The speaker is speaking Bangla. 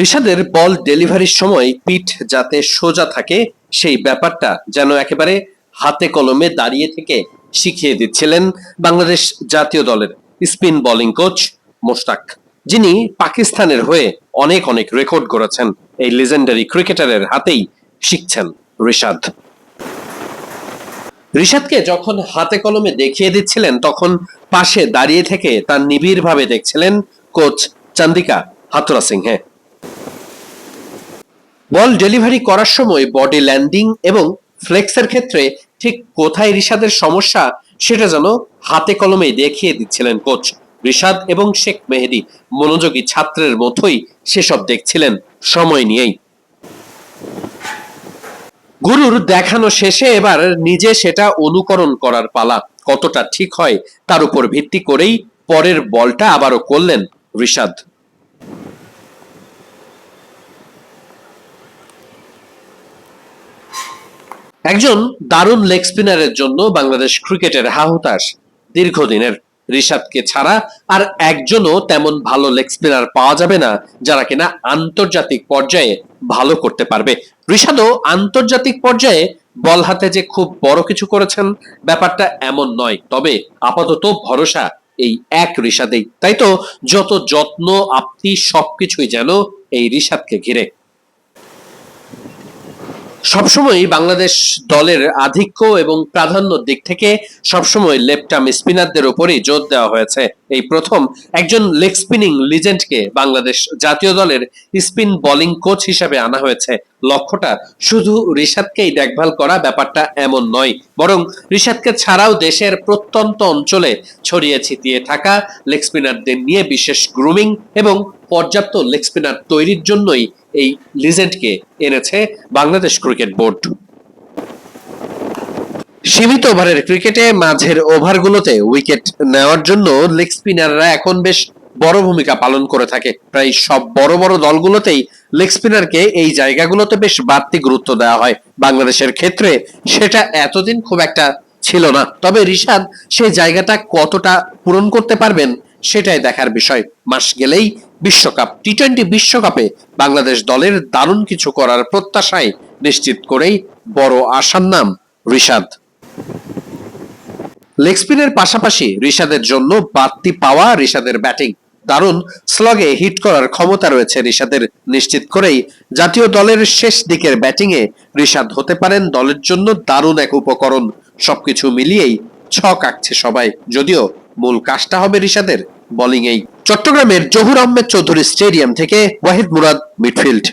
রিশাদের বল ডেলিভারির সময় পিঠ যাতে সোজা থাকে, সেই ব্যাপারটা যেন একেবারে হাতে কলমে দাঁড়িয়ে থেকে শিখিয়ে দিচ্ছিলেন বাংলাদেশ জাতীয় দলের স্পিন বোলিং কোচ মোশতাক, যিনি পাকিস্তানের হয়ে অনেক অনেক রেকর্ড করেছেন এই লিজেন্ডারি ক্রিকেটারের হাতেই শিখছেন রিশাদ। রিশাদকে যখন হাতে কলমে দেখিয়ে দিচ্ছিলেন, তখন পাশে দাঁড়িয়ে থেকে তার নিবিড়ভাবে দেখছিলেন coach Chandika Hathurusinghe. Ball delivery করার সময় বডি ল্যান্ডিং এবং ফ্লেক্সের ক্ষেত্রে ঠিক কোথায় রিশাদের সমস্যা সেটা যেন হাতে কলমে দেখিয়ে দিচ্ছিলেন কোচ রিশাদ এবং শেখ মেহেদি। মনোযোগী ছাত্রের মতোই সেসব দেখছিলেন সময় নিয়েই। গুরুর দেখানো শেষে এবার নিজে সেটা অনুকরণ করার পালা। কতটা ঠিক হয় তার উপর ভিত্তি করেই পরের বলটা আবারও করলেন রিশাদ। একজন দারুণ লেগ স্পিনারের জন্য বাংলাদেশ ক্রিকেটের হাহুতাস দীর্ঘদিনের রিশাদকে ছাড়া আর একজনও তেমন ভালো লেগ স্পিনার পাওয়া যাবে না, যারা কিনা আন্তর্জাতিক পর্যায়ে ভালো করতে পারবে। রিশাদও আন্তর্জাতিক পর্যায়ে বল হাতে যে খুব বড় কিছু করেছেন, ব্যাপারটা এমন নয়। তবে আপাতত ভরসা এই এক রিশাদেই। তাই তো যত যত্ন, আপনি সবকিছুই যেন এই রিশাদকে ঘিরে সবসময় বাংলাদেশ দলের আধিক্য এবং প্রাধান্য দিক থেকে সবসময় লেফট আর্ম স্পিনারদের উপরই জোর দেওয়া হয়েছে। এই প্রথম একজন লেগ স্পিনিং লিজেন্ডকে বাংলাদেশ জাতীয় দলের স্পিন বোলিং কোচ হিসেবে আনা হয়েছে। লক্ষ্যটা শুধু রিশাদকেই দেখভাল করা ব্যাপারটা এমন নয়, বরং রিশাদকে ছাড়াও দেশের প্রত্যন্ত অঞ্চলে ছড়িয়ে ছিটিয়ে থাকা লেগ স্পিনারদের নিয়ে বিশেষ গ্রুমিং এবং পর্যাপ্ত লেগ স্পিনার তৈরির জন্যই এই লিজেন্ডকে এনেছে বাংলাদেশ ক্রিকেট বোর্ড। সীমিত ওভারের ক্রিকেটে মাঝের ওভারগুলোতে উইকেট নেওয়ার জন্য লেগ স্পিনাররা এখন বেশ বড় ভূমিকা পালন করে থাকে। প্রায় সব বড় বড় দলগুলোতেই লেগ স্পিনারকে এই জায়গাগুলোতে বেশ বাড়তি গুরুত্ব দেওয়া হয়। বাংলাদেশের ক্ষেত্রে সেটা এতদিন খুব একটা ছিল না। তবে রিশাদ সেই জায়গাটা কতটা পূরণ করতে পারবেন সেটাই দেখার বিষয়। মাস গেলেই বিশ্বকাপ টি টোয়েন্টি বিশ্বকাপে বাংলাদেশ দলের দারুণ কিছু করার প্রত্যাশায় নিশ্চিত করেই বড় আশার নাম রিশাদ। লেগ স্পিনের পাশাপাশি ঋষাদের জন্য বাড়তি পাওয়া ঋষাদের ব্যাটিং। দারুণ স্লগে হিট করার ক্ষমতা রয়েছে ঋষাদের নিশ্চিত করেই জাতীয় দলের শেষ দিকের ব্যাটিংয়ে ঋষাদ হতে পারেন দলের জন্য দারুণ এক উপকরণ। সবকিছু মিলিয়েই ছক আঁকছে সবাই। যদিও মূল কাজটা হবে রিশাদের বোলিংয়েই চট্টগ্রামের জহুর আহমেদ চৌধুরী স্টেডিয়াম থেকে ওয়াহিদ মুরাদ মিডফিল্ড